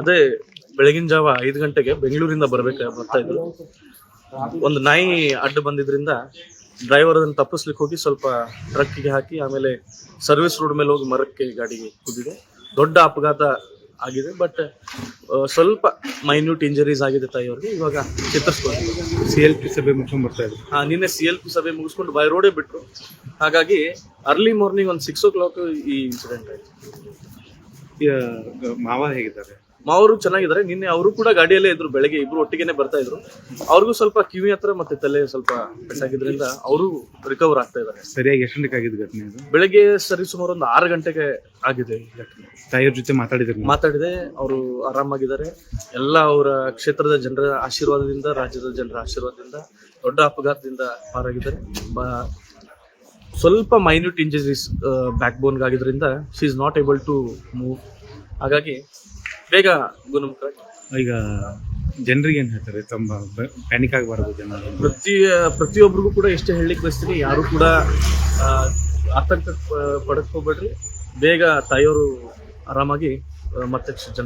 ಅದೇ ಬೆಳಗಿನ ಜಾವ ಐದು ಗಂಟೆಗೆ ಬೆಂಗಳೂರಿಂದ ಬರ್ಬೇಕು ಬರ್ತಾ ಇದ್ರು. ಒಂದು ನಾಯಿ ಅಡ್ಡ ಬಂದಿದ್ರಿಂದ ಡ್ರೈವರ್ ಅದನ್ನು ತಪ್ಪಿಸ್ಲಿಕ್ಕೆ ಹೋಗಿ ಸ್ವಲ್ಪ ಟ್ರಕ್ಕಿಗೆ ಹಾಕಿ ಆಮೇಲೆ ಸರ್ವಿಸ್ ರೋಡ್ ಮೇಲೆ ಹೋಗಿ ಮರಕ್ಕೆ ಗಾಡಿಗೆ ಕುದಿದೆ ದೊಡ್ಡ ಅಪಘಾತ ಆಗಿದೆ ಬಟ್ ಸ್ವಲ್ಪ ಮೈನ್ಯೂಟ್ ಇಂಜರೀಸ್ ಆಗಿದೆ ತಾಯಿಯವ್ರಿಗೆ. ಇವಾಗ ಚಿತ್ರಿಸ್ಕೊಂಡು ಸಿ ಎಲ್ ಪಿ ಸಭೆ ಮುಗಿಸ್ಕೊಂಡು ಬರ್ತಾ ಇದ್ರು. ಹಾಂ ನಿನ್ನೆ ಸಿ ಎಲ್ ಪಿ ಸಭೆ ಮುಗಿಸ್ಕೊಂಡು ಬೈ ರೋಡೇ ಬಿಟ್ರು. ಹಾಗಾಗಿ ಅರ್ಲಿ ಮಾರ್ನಿಂಗ್ ಒಂದು ಸಿಕ್ಸ್ ಓ ಕ್ಲಾಕ್ ಈ ಇನ್ಸಿಡೆಂಟ್ ಆಯಿತು ಮಾವ ಹೇಗಿದ್ದಾರೆ? ಮಾವರು ಚೆನ್ನಾಗಿದ್ದಾರೆ. ನಿನ್ನೆ ಅವರು ಕೂಡ ಗಾಡಿಯಲ್ಲೇ ಇದ್ರು ಬೆಳಗ್ಗೆ ಇಬ್ರು ಒಟ್ಟಿಗೆನೆ ಬರ್ತಾ ಇದ್ರು. ಅವ್ರಿಗೂ ಸ್ವಲ್ಪ ಕಿವಿ ಹತ್ರ ಮತ್ತೆ ತಲೆ ಸ್ವಲ್ಪ ಪೆಟ್ಟಾಗಿದ್ರಿಂದ ಅವರು ರಿಕವರ್ ಆಗ್ತಾ ಇದ್ದಾರೆ. ಸರಿಯಾಗಿ ಎಷ್ಟು ಗಂಟೆಗೆ ಆಗಿದ್ದು ಘಟನೆ ಇದು ಬೆಳಗ್ಗೆ ಸರಿ ಸುಮಾರು ಒಂದು ಆರು ಗಂಟೆಗೆ ಆಗಿದೆ ಈ ಘಟನೆ. ತಾಯಿಯವ್ರ ಜೊತೆ ಮಾತಾಡಿದ್ರು ಮಾತಾಡಿದೆ ಅವರು ಆರಾಮಾಗಿದ್ದಾರೆ. ಎಲ್ಲ ಅವರ ಕ್ಷೇತ್ರದ ಜನರ ಆಶೀರ್ವಾದದಿಂದ ರಾಜ್ಯದ ಜನರ ಆಶೀರ್ವಾದದಿಂದ ದೊಡ್ಡ ಅಪಘಾತದಿಂದ ಪಾರಾಗಿದ್ದಾರೆ. ಬ- ಸ್ವಲ್ಪ ಮೈನ್ಯೂಟ್ ಇಂಜರೀಸ್ ಬ್ಯಾಕ್ ಬೋನ್ಗೆ ಆಗಿದ್ರಿಂದ she is not able to move ಹಾಗಾಗಿ ಬೇಗ ಗುಣಮುಖರಾಗಿ. ಈಗ ಜನರಿಗೆ ಏನ್ ಹೇಳ್ತಾರೆ? ತಮ್ಮ ಪ್ಯಾನಿಕ್ ಆಗಬಾರದು ಜನ ಪ್ರತಿ ಪ್ರತಿಯೊಬ್ಬರಿಗೂ ಕೂಡ ಎಷ್ಟು ಹೇಳಲಿಕ್ಕೆ ಬಯಸ್ತೀನಿ. ಯಾರು ಕೂಡ ಆತಂಕ ಪಡಕ್ ಹೋಗ್ಬೇಡ್ರಿ. ಬೇಗ ತಾಯಿಯವರು ಆರಾಮಾಗಿ ಮತ್ತೆ ಜನ